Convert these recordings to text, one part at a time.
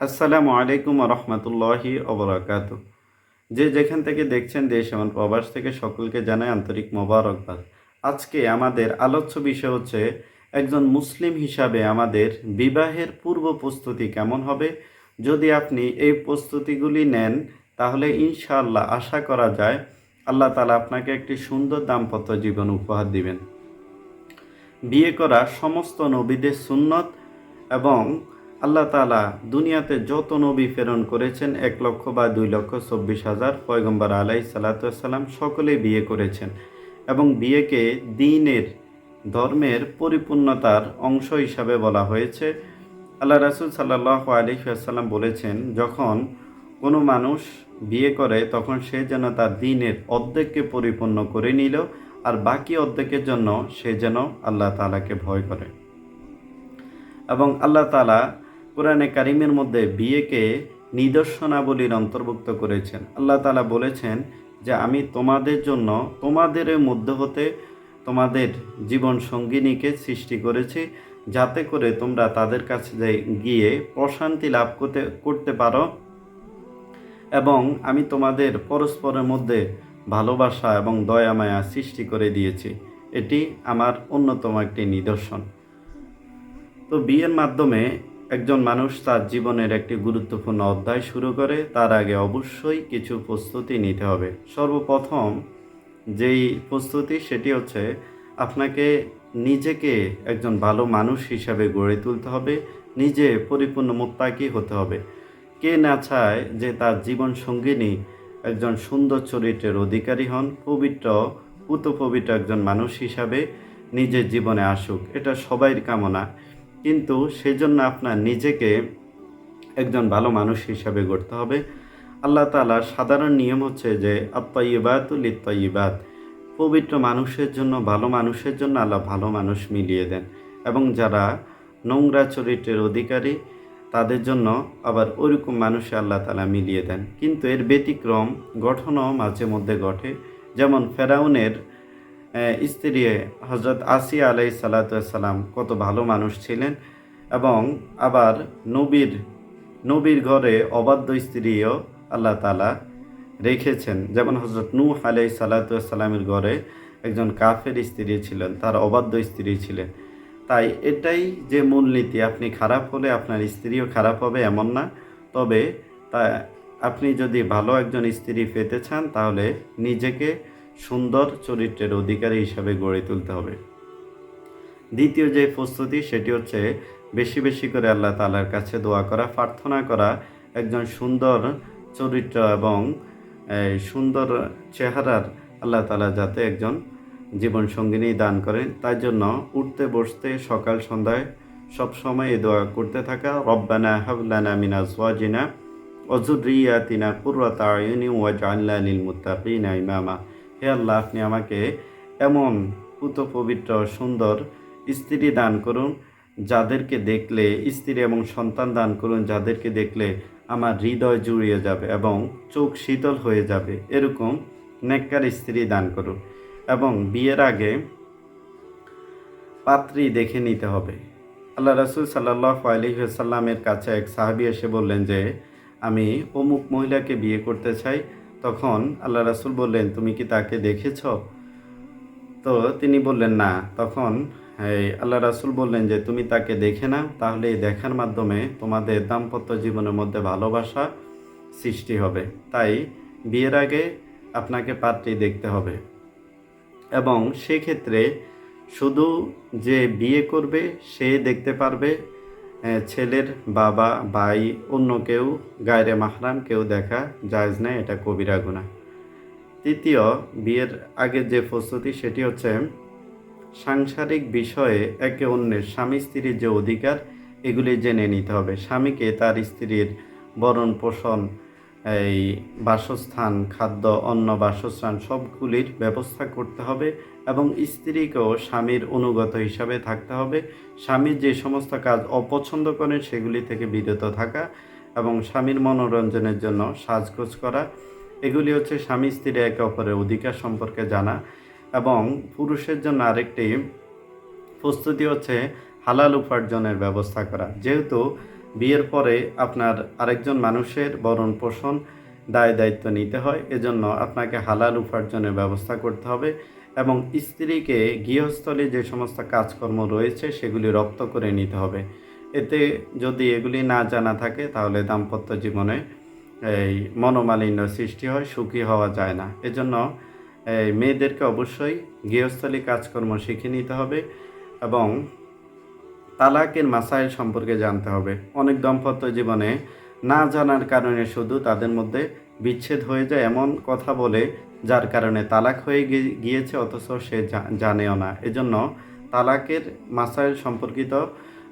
আসসালামু আলাইকুম রহমতুল্লাহি অবরাকাত যে যেখান থেকে দেখছেন দেশ এবং প্রবাস থেকে সকলকে জানাই আন্তরিক মোবারকবাদ। আজকে আমাদের আলোচ্য বিষয় হচ্ছে, একজন মুসলিম হিসাবে আমাদের বিবাহের পূর্ব প্রস্তুতি কেমন হবে? যদি আপনি এই প্রস্তুতিগুলি নেন, তাহলে ইনশাআল্লাহ আশা করা যায় আল্লাহ তালা আপনাকে একটি সুন্দর দাম্পত্য জীবন উপহার দিবেন। বিয়ে করা সমস্ত নবীদের সুন্নত এবং আল্লাহ তালা দুনিয়াতে যত নবী প্রেরণ করেছেন, এক লক্ষ বা দুই লক্ষ চব্বিশ হাজার পয়গম্বর আলাই সাল্লাতাম সকলেই বিয়ে করেছেন এবং বিয়েকে দিনের ধর্মের পরিপূর্ণতার অংশ হিসাবে বলা হয়েছে। আল্লাহ রাসুল সাল্লাহ আলী আসাল্লাম বলেছেন, যখন কোনো মানুষ বিয়ে করে, তখন সে যেন তার দিনের অর্ধেককে পরিপূর্ণ করে নিল আর বাকি অর্ধেকের জন্য সে যেন আল্লাহ তালাকে ভয় করে। এবং আল্লাহ তালা কোরআনে কারিমের মধ্যে বিয়েকে নিদর্শনাবলীর অন্তর্ভুক্ত করেছেন। আল্লাহ তালা বলেছেন যে, আমি তোমাদের জন্য, তোমাদের মধ্যে হতে তোমাদের জীবন সঙ্গিনীকে সৃষ্টি করেছি, যাতে করে তোমরা তাদের কাছে গিয়ে প্রশান্তি লাভ করতে করতে পারো এবং আমি তোমাদের পরস্পরের মধ্যে ভালোবাসা এবং দয়া মায়া সৃষ্টি করে দিয়েছি। এটি আমার অন্যতম একটি নিদর্শন। তো বিয়ের মাধ্যমে একজন মানুষ তার জীবনের একটি গুরুত্বপূর্ণ অধ্যায় শুরু করে, তার আগে অবশ্যই কিছু প্রস্তুতি নিতে হবে। সর্বপ্রথম যেই প্রস্তুতি, সেটি হচ্ছে আপনাকে নিজেকে একজন ভালো মানুষ হিসাবে গড়ে তুলতে হবে, নিজে পরিপূর্ণ মোত্তাকি হতে হবে। কে না চায় যে তার জীবন সঙ্গিনী একজন সুন্দর চরিত্রের অধিকারী হন, পবিত্র পুত পবিত্র একজন মানুষ হিসাবে নিজের জীবনে আসুক। এটা সবাইয়ের কামনা। কিন্তু সেজন্য আপনার নিজেকে একজন ভালো মানুষ হিসাবে গড়তে হবে। আল্লাহ তালার সাধারণ নিয়ম হচ্ছে যে আত্মাইবাতুল ইত্তাইবাত পবিত্র মানুষের জন্য, ভালো মানুষের জন্য আল্লাহ ভালো মানুষ মিলিয়ে দেন। এবং যারা নোংরা চরিত্রের অধিকারী, তাদের জন্য আবার ওইরকম মানুষে আল্লাহ তালা মিলিয়ে দেন। কিন্তু এর ব্যতিক্রম, গঠনও মাঝে মধ্যে ঘটে। যেমন ফেরাউনের স্ত্রী হজরত আসিয়া আলাই সাল্লাতাম কত ভালো মানুষ ছিলেন এবং আবার নবীর নবীর ঘরে অবাধ্য স্ত্রীও আল্লাহ তালা রেখেছেন। যেমন হজরত নূ আলাই সাল্লাতামের ঘরে একজন কাফের স্ত্রী ছিলেন, তার অবাধ্য স্ত্রী ছিলেন। তাই এটাই যে মূলনীতি, আপনি খারাপ হলে আপনার স্ত্রীও খারাপ হবে এমন না। তবে তা, আপনি যদি ভালো একজন স্ত্রী পেতে চান, তাহলে নিজেকে সুন্দর চরিত্রের অধিকারী হিসাবে গড়ে তুলতে হবে। দ্বিতীয় যে প্রস্তুতি, সেটি হচ্ছে বেশি বেশি করে আল্লাহ তালার কাছে দোয়া করা, প্রার্থনা করা, একজন সুন্দর চরিত্র এবং সুন্দর চেহারার আল্লাহ তালা যাতে একজন জীবন সঙ্গিনী দান করেন। তাই জন্য উঠতে, বসতে, সকাল, সন্ধ্যায় সব সময় দোয়া করতে থাকা, রব্বানা হাবলানা মিনা সোয়াজিনা অজুরিয়াতিনা কুর্রাতা আয়ুনি ওয়াজাল্লা লিল মুত্তাকিনা ইমামা। হে আল্লাহ, আপনি আমাকে এমন পুত পবিত্র, সুন্দর স্ত্রী দান করুন, যাদেরকে দেখলে, স্ত্রী এবং সন্তান দান করুন, যাদেরকে দেখলে আমার হৃদয় জুড়িয়ে যাবে এবং চোখ শীতল হয়ে যাবে। এরকম নেককার স্ত্রী দান করুন এবং বিয়ের আগে পাত্রী দেখে নিতে হবে। আল্লাহ রসুল সাল্লাহ আলহিসাল্লামের কাছে এক সাহাবি এসে বললেন যে, আমি অমুক মহিলাকে বিয়ে করতে চাই তখন আল্লাহ রাসুল বললেন, তুমি কি তাকে দেখেছ? তো তিনি বললেন, না। তখন আল্লাহ রাসুল বললেন যে, তুমি তাকে দেখে না তাহলে এই দেখার মাধ্যমে তোমাদের দাম্পত্য জীবনের মধ্যে ভালোবাসা সৃষ্টি হবে। তাই বিয়ের আগে আপনাকে পাত্রী দেখতে হবে। এবং সেক্ষেত্রে শুধু যে বিয়ে করবে, সে দেখতে পারবে ছেলের বাবা, ভাই, অন্য কেউ, গায়রে মাহরাম কেউ দেখা জায়জ নেয় এটা কবিরা গুণা তৃতীয়, বিয়ের আগের যে প্রস্তুতি, সেটি হচ্ছে সাংসারিক বিষয়ে একে অন্যের স্বামী, স্ত্রীর যে অধিকার, এগুলি জেনে নিতে হবে। স্বামীকে তার স্ত্রীর বরণ পোষণ এই বাসস্থান, খাদ্য, অন্ন, বাসস্থান সবগুলির ব্যবস্থা করতে হবে এবং স্ত্রীকেও স্বামীর অনুগত হিসাবে থাকতে হবে। স্বামীর যে সমস্ত কাজ অপছন্দ করে সেগুলি থেকে বিরত থাকা এবং স্বামীর মনোরঞ্জনের জন্য সাজগোজ করা। এগুলি হচ্ছে স্বামী, স্ত্রী একে অপরের অধিকার সম্পর্কে জানা এবং পুরুষের জন্য আরেকটি প্রস্তুতি হচ্ছে হালাল উপার্জনের ব্যবস্থা করা। যেহেতু বিয়ের পরে আপনার আরেকজন মানুষের বরণ পোষণ দায় দায়িত্ব নিতে হয়। এজন্য আপনাকে হালাল উপার্জনের ব্যবস্থা করতে হবে এবং স্ত্রীকে গৃহস্থলে যে সমস্ত কাজকর্ম রয়েছে সেগুলি রপ্ত করে নিতে হবে। এতে যদি এগুলি না জানা থাকে তাহলে দাম্পত্য জীবনে এই মনোমালিন্য সৃষ্টি হয়, সুখী হওয়া যায় না। এজন্য মেয়েদেরকে অবশ্যই গৃহস্থলী কাজকর্ম শিখে নিতে হবে এবং তালাকের মাসাইল সম্পর্কে জানতে হবে। অনেক দম্পত্য জীবনে না জানার কারণে শুধু তাদের মধ্যে বিচ্ছেদ হয়ে যায় এমন কথা বলে, যার কারণে তালাক হয়ে গিয়েছে অথচ সে জানেও না। এজন্য তালাকের মাসাইল সম্পর্কিত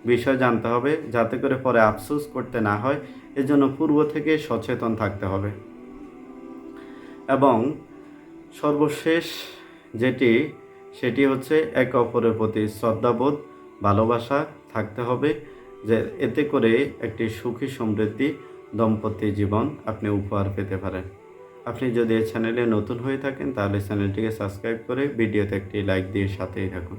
বিষয় জানতে হবে, যাতে করে পরে আফসোস করতে না হয়। এজন্য পূর্ব থেকে সচেতন থাকতে হবে। এবং সর্বশেষ যেটি, সেটি হচ্ছে একে অপরের প্রতি শ্রদ্ধাবোধ, ভালোবাসা থাকতে হবে যে এতে করে একটি সুখী সমৃদ্ধি দম্পতি জীবন আপনি উপহার পেতে পারেন। আপনি যদি এই চ্যানেলে নতুন হয়ে থাকেন তাহলে চ্যানেলটিকে সাবস্ক্রাইব করে ভিডিওতে একটি লাইক দিয়ে সাথেই থাকুন।